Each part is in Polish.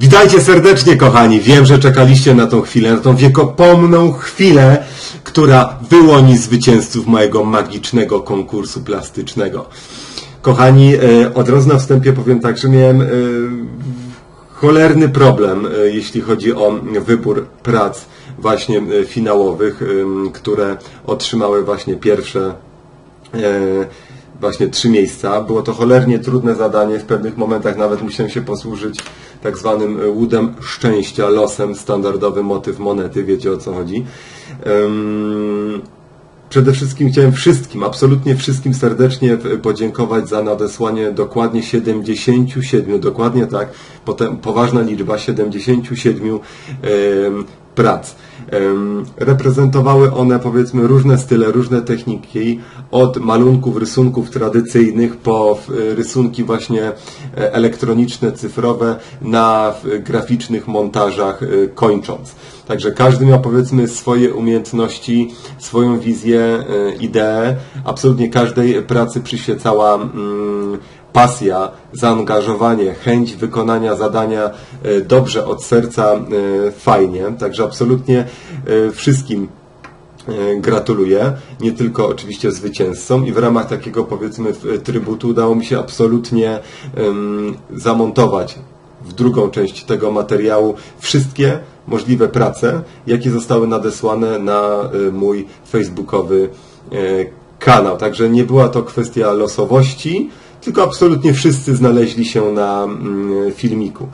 Witajcie serdecznie, kochani. Wiem, że czekaliście na tą chwilę, na tą wiekopomną chwilę, która wyłoni zwycięzców mojego magicznego konkursu plastycznego. Kochani, e, od razu na wstępie powiem tak, że miałem e, cholerny problem, e, jeśli chodzi o wybór prac właśnie finałowych, które otrzymały właśnie pierwsze właśnie trzy miejsca. Było to cholernie trudne zadanie. W pewnych momentach nawet musiałem się posłużyć tak zwanym łudem szczęścia, losem, standardowy motyw monety. Wiecie o co chodzi. Przede wszystkim chciałem wszystkim, absolutnie wszystkim serdecznie podziękować za nadesłanie dokładnie 77, dokładnie tak, potem poważna liczba 77 em, prac. Reprezentowały one powiedzmy różne style, różne techniki, od malunków, rysunków tradycyjnych po rysunki właśnie e, elektroniczne, cyfrowe na graficznych montażach e, kończąc. Także każdy miał powiedzmy swoje umiejętności, swoją wizję, e, ideę. Absolutnie każdej pracy przyświecała mm, pasja, zaangażowanie, chęć wykonania zadania dobrze, od serca, fajnie. Także absolutnie wszystkim gratuluję, nie tylko oczywiście zwycięzcom i w ramach takiego powiedzmy w- trybutu udało mi się absolutnie zamontować w drugą część tego materiału wszystkie możliwe prace, jakie zostały nadesłane na e, mój facebookowy e, kanał. Także nie była to kwestia losowości, tylko absolutnie wszyscy znaleźli się na mm, filmiku.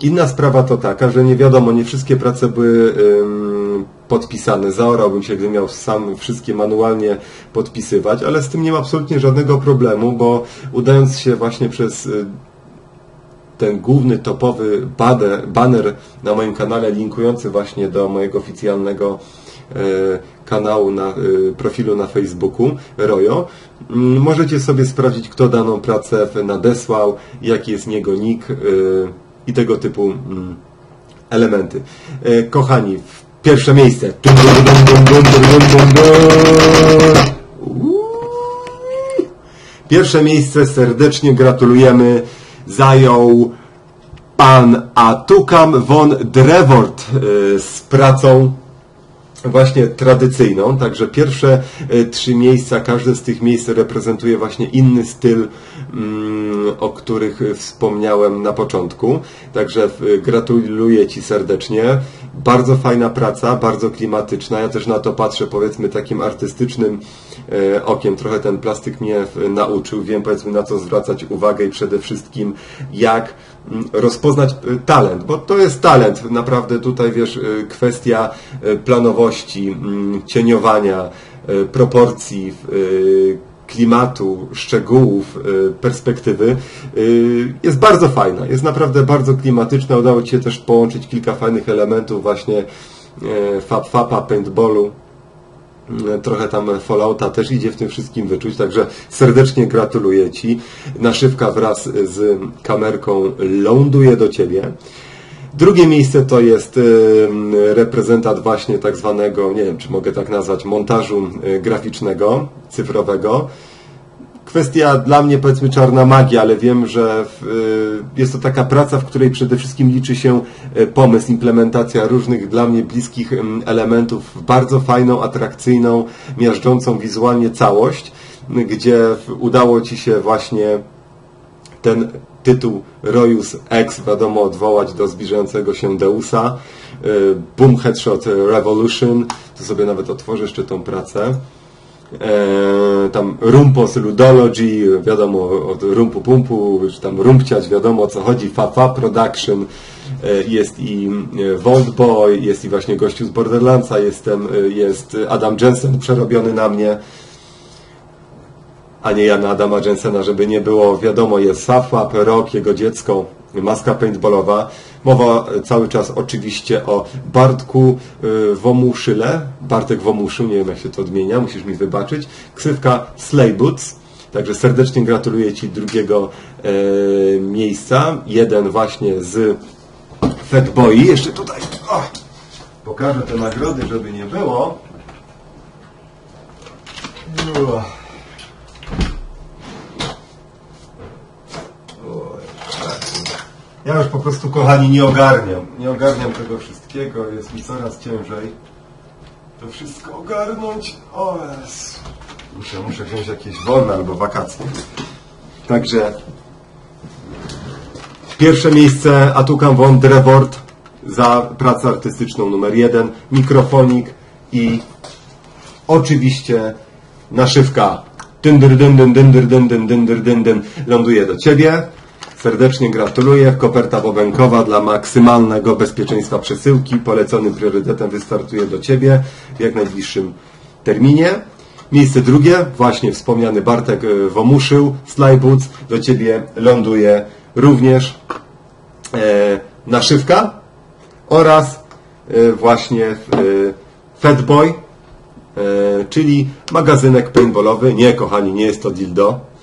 Inna sprawa to taka, że nie wiadomo, nie wszystkie prace były podpisane. Zaorałbym się, gdybym miał sam wszystkie manualnie podpisywać, ale z tym nie ma absolutnie żadnego problemu, bo udając się właśnie przez y, ten główny topowy banner na moim kanale linkujący właśnie do mojego oficjalnego e, kanału na e, profilu na Facebooku Rojo. Mm, Możecie sobie sprawdzić, kto daną pracę nadesłał, jaki jest niego nick i tego typu mm, elementy. Kochani, w pierwsze miejsce. Pierwsze miejsce serdecznie gratulujemy zajął pan Atukam von Drevort y, z pracą właśnie tradycyjną, także pierwsze y, trzy miejsca, każde z tych miejsc reprezentuje właśnie inny styl, mm, o których wspomniałem na początku. Także y, gratuluję Ci serdecznie. Bardzo fajna praca, bardzo klimatyczna. Ja też na to patrzę powiedzmy takim artystycznym e, okiem. Trochę ten plastyk mnie w- nauczył. Wiem powiedzmy na co zwracać uwagę i przede wszystkim jak mm, rozpoznać e, talent, bo to jest talent. Naprawdę tutaj wiesz, e, kwestia e, planowości, mm, cieniowania, e, proporcji, e, klimatu, szczegółów, y, perspektywy y, jest bardzo fajna, jest naprawdę bardzo klimatyczna. Udało Ci się też połączyć kilka fajnych elementów właśnie y, fab fapa, paintballu. Y, Trochę tam Fallouta też idzie w tym wszystkim wyczuć, także serdecznie gratuluję Ci. Naszywka wraz z kamerką ląduje do Ciebie. Drugie miejsce to jest reprezentant właśnie tak zwanego, nie wiem czy mogę tak nazwać, montażu y, graficznego, cyfrowego. Kwestia dla mnie powiedzmy czarna magia, ale wiem, że y, jest to taka praca, w której przede wszystkim liczy się y, pomysł, implementacja różnych dla mnie bliskich elementów w bardzo fajną, atrakcyjną, miażdżącą wizualnie całość, gdzie udało Ci się właśnie ten tytuł Rojus X wiadomo odwołać do zbliżającego się Deusa. Y, Boom Headshot Revolution. To sobie nawet otworzę jeszcze tą pracę. E, tam Rumpos Ludology, wiadomo od Rumpu Pumpu, czy tam Rumpciać, wiadomo o co chodzi, Fafa Production, e, jest i e, Vault Boy, jest i właśnie gościu z Borderlandsa, jestem, e, jest Adam Jensen przerobiony na mnie, a nie ja na Adama Jensena, żeby nie było, wiadomo, jest Safłap, Rock, jego dziecko, maska paintballowa. Mowa cały czas oczywiście o Bartku y, Womuszyle, Bartek Womuszył, nie wiem jak się to odmienia, musisz mi wybaczyć. Ksywka Slay Boots, także serdecznie gratuluję Ci drugiego e, miejsca. Jeden właśnie z Fatboy. Jeszcze tutaj o, pokażę te nagrody, żeby nie było. Uah. Ja już po prostu, kochani, nie ogarniam. Nie ogarniam tego wszystkiego, jest mi coraz ciężej to wszystko ogarnąć. O. Muszę, muszę wziąć jakieś wolne albo wakacje. Także pierwsze miejsce Atukam von Drewort za pracę artystyczną numer jeden, mikrofonik i oczywiście naszywka. Dyndyr, dyndyr, dyndyr, dyndyr, dyndyr, dyndyr, ląduje do Ciebie. Serdecznie gratuluję. Koperta bobenkowa dla maksymalnego bezpieczeństwa przesyłki. Poleconym priorytetem wystartuje do Ciebie w jak najbliższym terminie. Miejsce drugie, właśnie wspomniany Bartek e, Womuszył, Slyboots, do Ciebie ląduje również e, naszywka oraz e, właśnie e, Fatboy, e, czyli magazynek paintballowy. Nie, kochani, nie jest to dildo.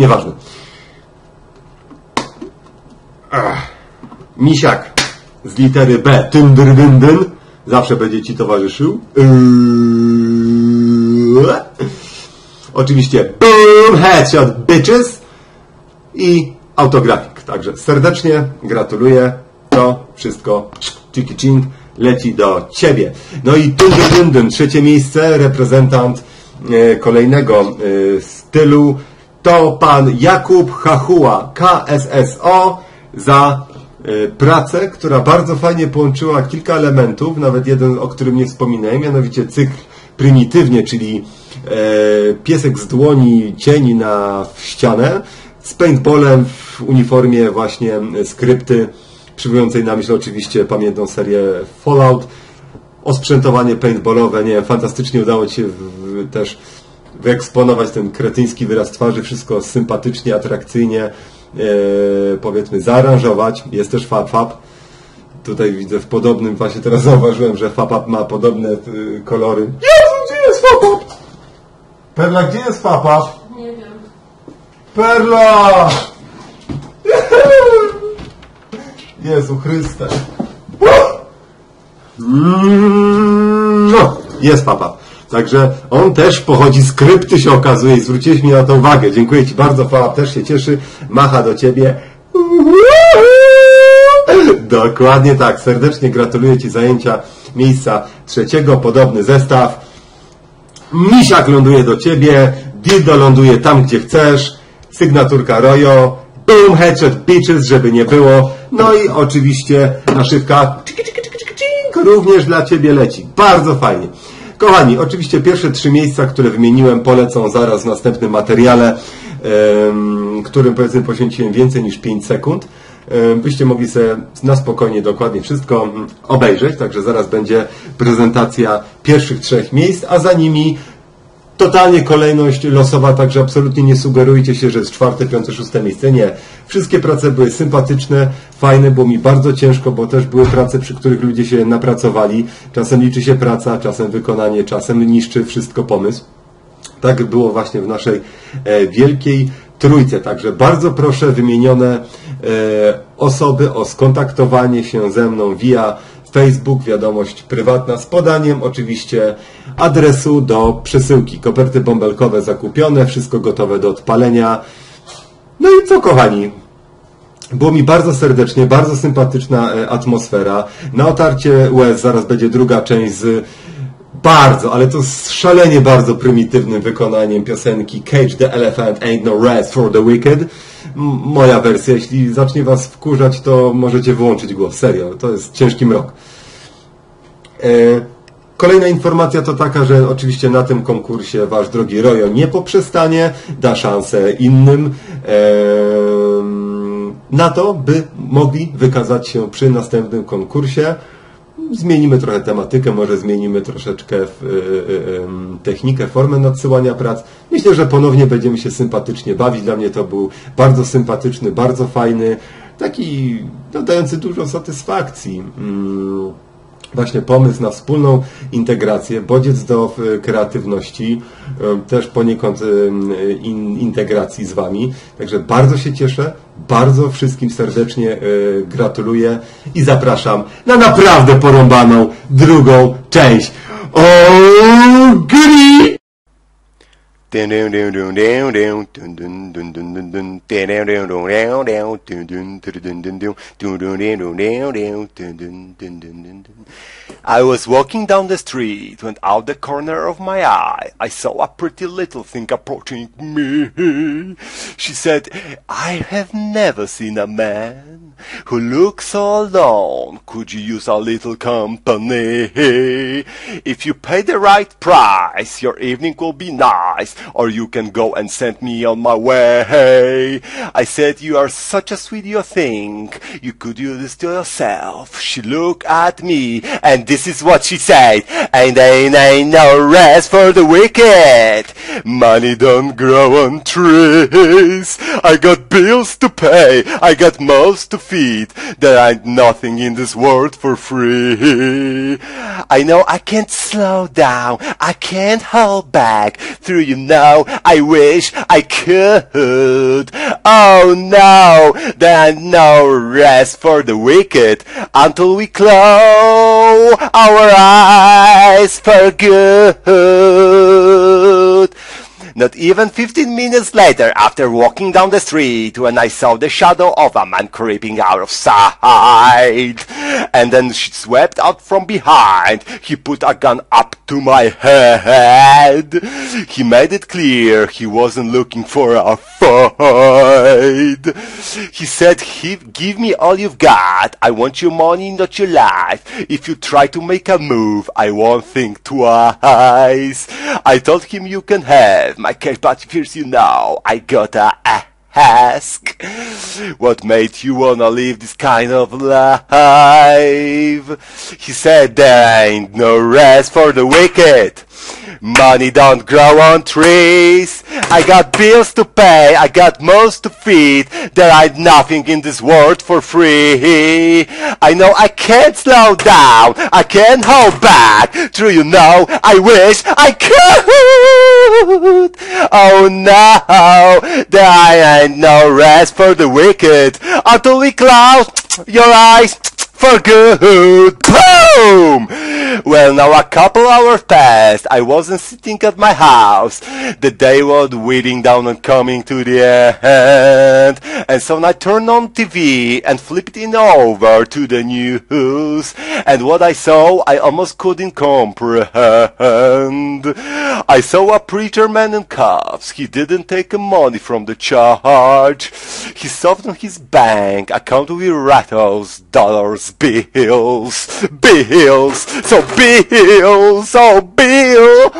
Nieważne. Ach. Misiak z litery B, tyndrwyndyn, zawsze będzie Ci towarzyszył. Yy. Oczywiście boom, headshot, bitches i autografik. Także serdecznie gratuluję. To wszystko chiki ching leci do Ciebie. No i tyndrwyndyn, trzecie miejsce, reprezentant e, kolejnego e, stylu to pan Jakub Hachua, KSSO, za y, pracę, która bardzo fajnie połączyła kilka elementów, nawet jeden, o którym nie wspominałem, mianowicie cykl prymitywnie, czyli e, piesek z dłoni cieni na ścianę, z paintballem w uniformie właśnie skrypty, przywołującej na myśl oczywiście pamiętną serię Fallout, osprzętowanie paintballowe, nie wiem, fantastycznie udało Ci się też wyeksponować ten kretyński wyraz twarzy, wszystko sympatycznie, atrakcyjnie, e, powiedzmy, zaaranżować. Jest też FabFab. Tutaj widzę w podobnym, właśnie teraz zauważyłem, że FabFab ma podobne y, kolory. Jezu, gdzie jest FabFab? Perla, gdzie jest FabFab? Nie wiem. Perla! Jezu Chryste. Mm, No, jest papa. Także on też pochodzi z krypty się okazuje i zwróciłeś mi na to uwagę. Dziękuję Ci bardzo, papa też się cieszy. Macha do Ciebie. Dokładnie tak. Serdecznie gratuluję Ci zajęcia miejsca trzeciego. Podobny zestaw. Misiak ląduje do Ciebie. Dildo ląduje tam, gdzie chcesz. Sygnaturka Rojo. Boom, headshot, bitches, żeby nie było. No i oczywiście naszywka również dla Ciebie leci. Bardzo fajnie. Kochani, oczywiście pierwsze trzy miejsca, które wymieniłem, polecą zaraz w następnym materiale, którym powiedzmy poświęciłem więcej niż 5 sekund. Byście mogli sobie na spokojnie dokładnie wszystko mm, obejrzeć, także zaraz będzie prezentacja pierwszych trzech miejsc, a za nimi totalnie kolejność losowa, także absolutnie nie sugerujcie się, że jest czwarte, piąte, szóste miejsce. Nie. Wszystkie prace były sympatyczne, fajne, było mi bardzo ciężko, bo też były prace, przy których ludzie się napracowali. Czasem liczy się praca, czasem wykonanie, czasem niszczy wszystko pomysł. Tak było właśnie w naszej e, wielkiej trójce. Także bardzo proszę wymienione e, osoby o skontaktowanie się ze mną via Facebook, wiadomość prywatna z podaniem oczywiście adresu do przesyłki. Koperty bąbelkowe zakupione, wszystko gotowe do odpalenia. No i co kochani? Było mi bardzo serdecznie, bardzo sympatyczna e, atmosfera. Na otarcie łez zaraz będzie druga część z bardzo, ale to z szalenie bardzo prymitywnym wykonaniem piosenki Cage the Elephant Ain't No Rest for the Wicked. Moja wersja, jeśli zacznie Was wkurzać, to możecie wyłączyć głos, serio, to jest ciężki mrok. E, Kolejna informacja to taka, że oczywiście na tym konkursie Wasz drogi Rojo nie poprzestanie, da szansę innym em, na to, by mogli wykazać się przy następnym konkursie. Zmienimy trochę tematykę, może zmienimy troszeczkę y, y, technikę, formę nadsyłania prac. Myślę, że ponownie będziemy się sympatycznie bawić. Dla mnie to był bardzo sympatyczny, bardzo fajny, taki dający dużo satysfakcji. Właśnie pomysł na wspólną integrację, bodziec do e, kreatywności, e, też poniekąd e, in, integracji z Wami. Także bardzo się cieszę, bardzo wszystkim serdecznie gratuluję i zapraszam na naprawdę porąbaną drugą część. O, gry! I was walking down the street when out the corner of my eye I saw a pretty little thing approaching me. She said, I have never seen a man who looks so alone. Could you use a little company? If you pay the right price, your evening will be nice, or you can go and send me on my way. I said, you are such a sweet you think you could do this to yourself. She looked at me, and this is what she said, and ain't, ain't no rest for the wicked. Money don't grow on trees. I got bills to pay, I got mouths to feed. There ain't nothing in this world for free. I know I can't slow down, I can't hold back. Through you know, I wish I could. Oh no, there no rest for the wicked until we close our eyes for good. Not even 15 minutes later, after walking down the street, when I saw the shadow of a man creeping out of sight, and then she swept out from behind, he put a gun up to my head. He made it clear he wasn't looking for a fight. He said, give me all you've got. I want your money, not your life. If you try to make a move, I won't think twice. I told him you can have my cash, but first you know, I gotta ask. What made you wanna live this kind of life? He said there ain't no rest for the wicked. Money don't grow on trees. I got bills to pay. I got mouths to feed. There ain't nothing in this world for free. I know I can't slow down. I can't hold back. True, you know, I wish I could. Oh no, there ain't no rest for the wicked until we close your eyes for good. Boom! Well, now a couple hours passed. I wasn't sitting at my house. The day was winding down and coming to the end. And so I turned on TV and flipped it over to the news. And what I saw, I almost couldn't comprehend. I saw a preacher man in cuffs. He didn't take money from the church. He softened his bank account with rattles, dollars, bills, bills, so bills, so bill.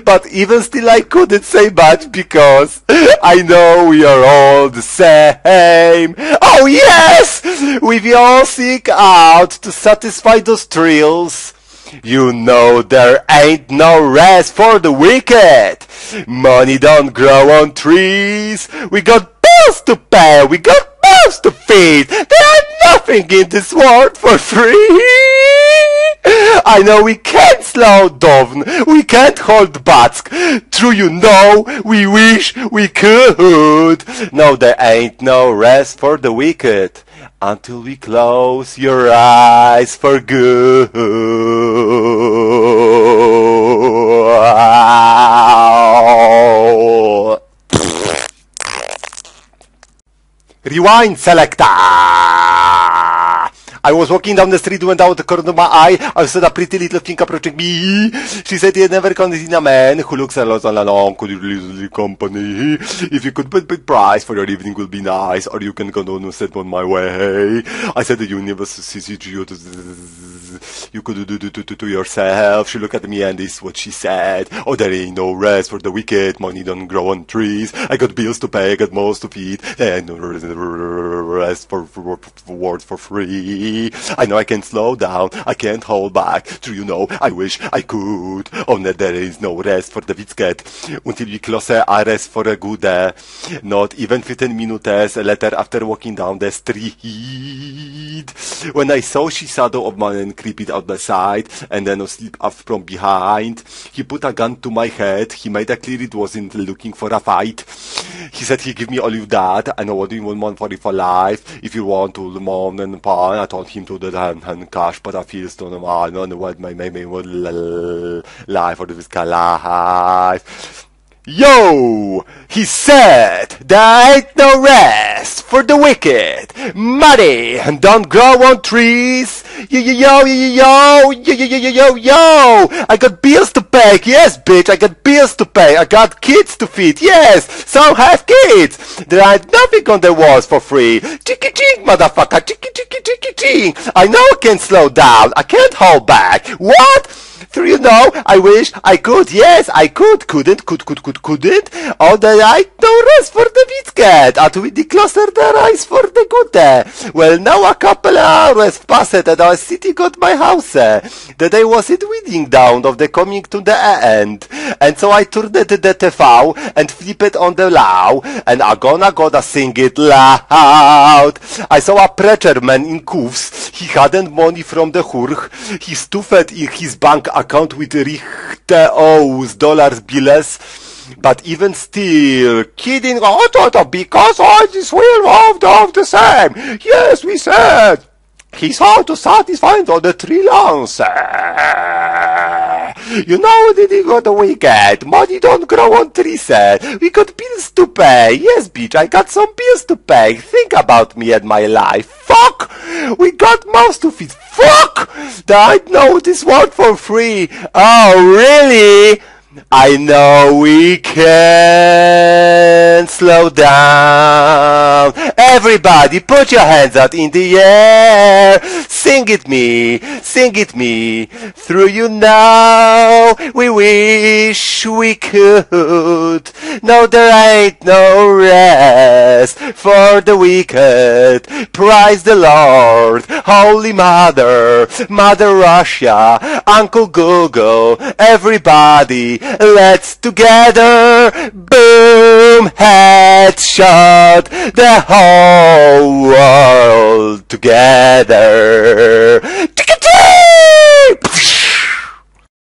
But even still I couldn't say much because I know we are all the same. Oh yes! We all seek out to satisfy those thrills. You know there ain't no rest for the wicked. Money don't grow on trees. We got bills to pay. We got mouths to feed. There ain't nothing in this world for free. I know we can't slow down. We can't hold back. True, you know, we wish we could. No, there ain't no rest for the wicked until we close your eyes for good. Rewind selector! I was walking down the street, went out the corner of my eye, I saw a pretty little thing approaching me. She said, you never can see a man who looks a lot along, could you little company? If you could put big price for your evening would be nice, or you can go on and set on my way. I said the universe sees you you could do, do, do, do, to yourself. She looked at me and this is what she said. Oh, there ain't no rest for the wicked. Money don't grow on trees. I got bills to pay. I got mouths to feed. Ain't no rest for, for, for words for free. I know I can slow down. I can't hold back. True, you know, I wish I could. Oh, no, there is no rest for the wicked. Until we close a rest for a good day. Not even 15 minutes later after walking down the street. When I saw she shadow of mine creeping out the side and then slip up from behind. He put a gun to my head. He made it clear it wasn't looking for a fight. He said he give me all of that. I what you want for it for life. If you want to mom and pa, I told him to the hand, hand cash, but I feel so normal. No, no, what my my my my life for this life. Yo! He said, there ain't no rest for the wicked. Money don't grow on trees. Yo, yo, yo, yo, yo, yo, yo, yo, yo, yo. I got bills to pay. Yes, bitch, I got bills to pay. I got kids to feed. Yes, some have kids. There ain't nothing on the walls for free. Chicky ching, motherfucker. Chicky, chicky, chicky, ching. I know I can't slow down. I can't hold back. What? You know, I wish I could. Yes, I could. Couldn't, could, could, could, couldn't. All the right, no rest for the weekend. And we decluster the rice for the good. Well, now a couple hours passed and was sitting at my house. The day was it winding down of the coming to the end. And so I turned the TV and flipped it on the loud. And I gonna gonna sing it loud. I saw a preacher man in cuffs. He hadn't money from the hurch. He stuffed in his bank account with Richteo's dollars bills. But even still, kidding, oh, because all this will of the, same. Yes, we said. He's how to satisfy all the trillions. eh. You know, did he got weekend? Money don't grow on trees. eh. We got bills to pay. Yes, bitch, I got some bills to pay. Think about me and my life. Fuck! We got mouths to feed. Fuck! I know this one for free. Oh, really? I know we can slow down. Everybody put your hands out in the air. Sing it me, sing it me. Through you now, we wish we could. No, there ain't no rest for the wicked. Praise the Lord, Holy Mother, Mother Russia, Uncle Google, everybody, let's together, boom, headshot, the whole world together. Take it.